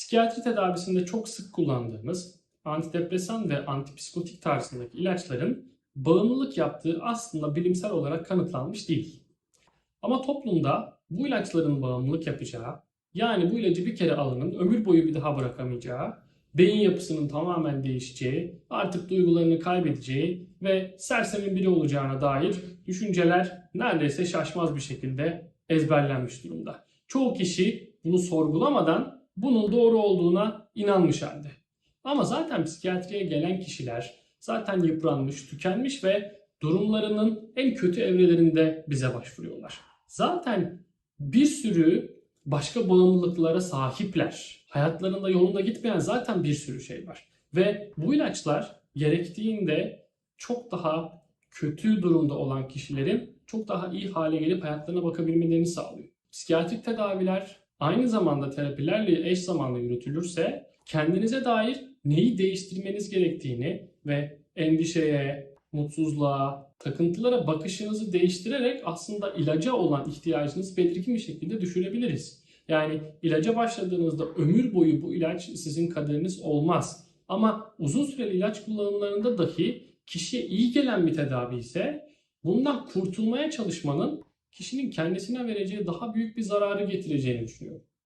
Psikiyatri tedavisinde çok sık kullandığımız antidepresan ve antipsikotik tarzındaki ilaçların bağımlılık yaptığı aslında bilimsel olarak kanıtlanmış değil. Ama toplumda bu ilaçların bağımlılık yapacağı, yani bu ilacı bir kere alanın ömür boyu bir daha bırakamayacağı, beyin yapısının tamamen değişeceği, artık duygularını kaybedeceği ve sersemi biri olacağına dair düşünceler neredeyse şaşmaz bir şekilde ezberlenmiş durumda. Çoğu kişi bunu sorgulamadan bunun doğru olduğuna inanmış halde. Ama zaten psikiyatriye gelen kişiler zaten yıpranmış, tükenmiş ve durumlarının en kötü evrelerinde bize başvuruyorlar. Zaten bir sürü başka bağımlılıklara sahipler. Hayatlarında yolunda gitmeyen zaten bir sürü şey var. Ve bu ilaçlar gerektiğinde çok daha kötü durumda olan kişilerin çok daha iyi hale gelip hayatlarına bakabilmelerini sağlıyor. Psikiyatrik tedaviler aynı zamanda terapilerle eş zamanlı yürütülürse kendinize dair neyi değiştirmeniz gerektiğini ve endişeye, mutsuzluğa, takıntılara bakışınızı değiştirerek aslında ilaca olan ihtiyacınızı belirgin bir şekilde düşürebiliriz. Yani ilaca başladığınızda ömür boyu bu ilaç sizin kaderiniz olmaz. Ama uzun süreli ilaç kullanımlarında dahi kişiye iyi gelen bir tedavi ise bundan kurtulmaya çalışmanın kişinin kendisine vereceği daha büyük bir zararı getireceğini düşünüyorum.